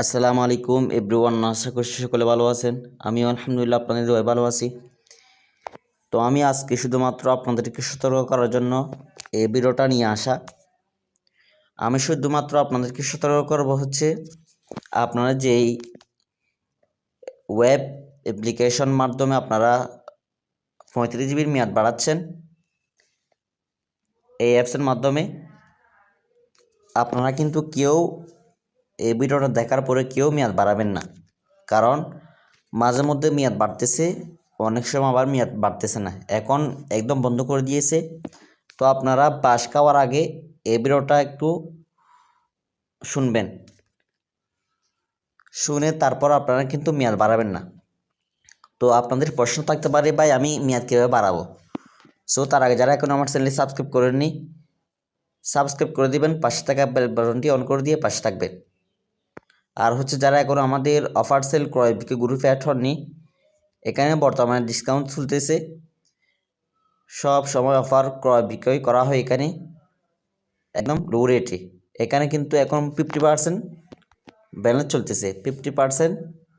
আসসালামু আলাইকুম এভরিওয়ান, আশা করছি সকলে ভালো আছেন। আমি আলহামদুলিল্লাহ আপনাদের দোয়ায় ভালো আছি। তো আমি আজকে শুধুমাত্র আপনাদেরকে সতর্ক করার জন্য এই ভিডিওটা নিয়ে আসা। আমি শুধুমাত্র আপনাদেরকে সতর্ক করব হচ্ছে আপনারা যেই ওয়েব অ্যাপ্লিকেশন মাধ্যমে আপনারা পঁয়ত্রিশ জিবির মেয়াদ বাড়াচ্ছেন, এই অ্যাপসের মাধ্যমে আপনারা কিন্তু কেউ এই ভিডিওটা দেখার পরে কেউ মেয়াদ বাড়াবেন না। কারণ মাঝে মধ্যে মেয়াদ বাড়তেছে, অনেক সময় আবার মেয়াদ বাড়তেছে না। এখন একদম বন্ধ করে দিয়েছে। তো আপনারা বাস খাওয়ার আগে এই ভিডিওটা একটু শুনবেন। শুনে তারপর আপনারা কিন্তু মেয়াদ বাড়াবেন না। তো আপনাদের প্রশ্ন থাকতে পারে, ভাই, আমি মেয়াদ কীভাবে বাড়াবো? সো তার আগে যারা এখন আমার চ্যানেলে সাবস্ক্রাইব করেননি, সাবস্ক্রাইব করে দিবেন। পাশে থাকা বেল বাটনটি অন করে দিয়ে পাশে থাকবেন। আর হচ্ছে যারা এখন আমাদের অফার সেল ক্রয় বিক্রি গ্রুপে অ্যাড হননি, এখানে বর্তমানে ডিসকাউন্ট চলতেছে। সব সময় অফার ক্রয় বিক্রয় করা হয় এখানে, একদম লো রেটে এখানে কিন্তু এখন ফিফটি পার্সেন্ট ব্যালেন্স চলতেছে fifty percent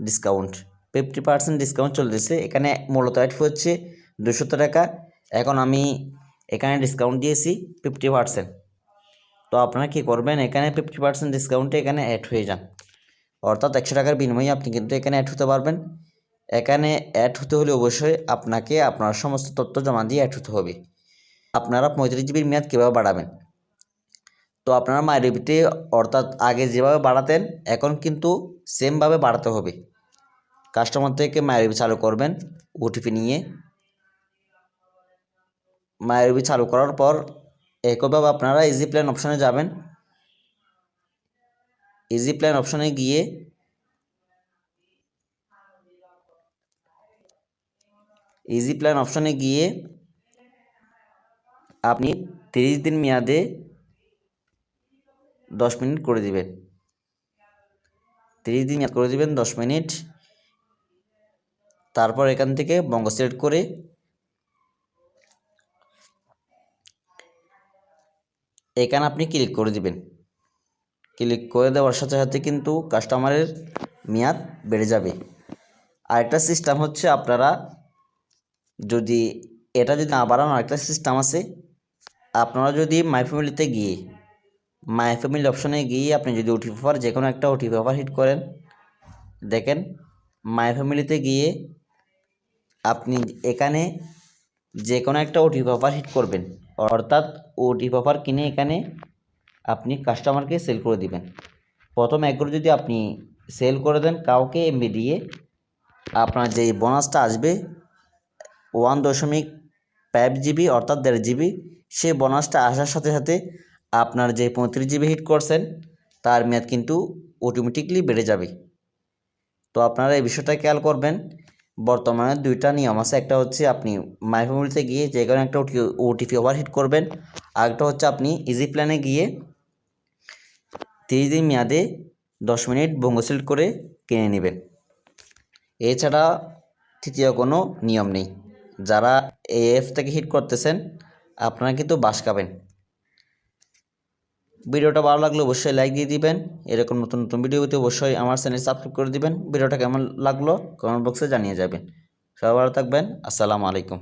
discount fifty percent discount চলতেছে, এখানে মূলত অ্যাড হচ্ছে দুশো টাকা। এখন আমি এখানে ডিসকাউন্ট দিয়েছি ফিফটি পার্সেন্ট তো আপনারা কী করবেন, এখানে ফিফটি পার্সেন্ট ডিসকাউন্টে এখানে অ্যাড হয়ে যান। অর্থাৎ একশো টাকার বিনিময়ে আপনি কিন্তু এখানে অ্যাড হতে পারবেন। এখানে অ্যাড হতে হলে অবশ্যই আপনাকে আপনার সমস্ত তথ্য জমা দিয়ে অ্যাড হতে হবে। আপনারা পঁয়ত্রিশ জিবির মেয়াদ কীভাবে বাড়াবেন? তো আপনারা মাইরিবিতে অর্থাৎ আগে যেভাবে বাড়াতেন, এখন কিন্তু সেমভাবে বাড়াতে হবে। কাস্টমার থেকে মাইরিবি চালু করবেন ওটিপি নিয়ে। মাইরিবি চালু করার পর একইভাবে আপনারা ইজি প্ল্যান অপশানে যাবেন। ইজি প্ল্যান অপশানে গিয়ে ইজি প্ল্যান অপশানে গিয়ে আপনি তিরিশ দিন মেয়াদে দশ মিনিট করে দিবেন। তিরিশ দিন করে দিবেন, দশ মিনিট। তারপর এখান থেকে বঙ্গ সিলেক্ট করে এখানে আপনি ক্লিক করে দিবেন। ক্লিক করে দেওয়ার সাথে সাথে কিন্তু কাস্টমারের মেয়াদ বেড়ে যাবে। আরেকটা সিস্টেম হচ্ছে আপনারা যদি এটা যদি না বাড়ানো, আরেকটা সিস্টেম আছে। আপনারা যদি মাই ফ্যামিলিতে গিয়ে মাই ফ্যামিলি অপশনে গিয়ে আপনি যদি ওটিপি অফার যে কোনো একটা ওটিপি অফার হিট করেন, দেখেন মাই ফ্যামিলিতে গিয়ে আপনি এখানে যে কোনো একটা ওটিপি অফার হিট করবেন। অর্থাৎ ওটিপি অফার কিনে এখানে আপনি কাস্টমারকে সেল করে দিবেন। প্রথম একবার যদি আপনি সেল করে দেন, কাউকে এমবি দিয়ে আপনার যেই বোনাসটা আসবে ওয়ান দশমিক ফাইভ জিবি অর্থাৎ দেড় জিবি সেই বোনাসটা আসার সাথে সাথে আপনার যে পঁয়ত্রিশ জিবি হিট করছেন, তার মেয়াদ কিন্তু অটোমেটিকলি বেড়ে যাবে। তো আপনারা এই বিষয়টা খেয়াল করবেন, বর্তমানে দুইটা নিয়ম আছে। একটা হচ্ছে আপনি মাই গিয়ে যে কোনো একটা ওটিপি ওভারহিট করবেন আরেকটা হচ্ছে আপনি ইজি প্ল্যানে গিয়ে তিরিশ দিন মেয়াদে দশ মিনিট বঙ্গ সিলেক্ট করে কিনে নেবেন। এছাড়া তৃতীয় কোনো নিয়ম নেই। যারা এই অ্যাপ থেকে হিট করতেছেন, আপনারা কিন্তু বাস খাবেন। ভিডিওটা ভালো লাগলে অবশ্যই লাইক দিয়ে দিবেন। এরকম নতুন নতুন ভিডিও পেতে অবশ্যই আমার চ্যানেল সাবস্ক্রাইব করে দিবেন। ভিডিওটা কেমন লাগল কমেন্ট বক্সে জানিয়ে যাবেন। সবাই ভালো থাকবেন। আসসালামু আলাইকুম।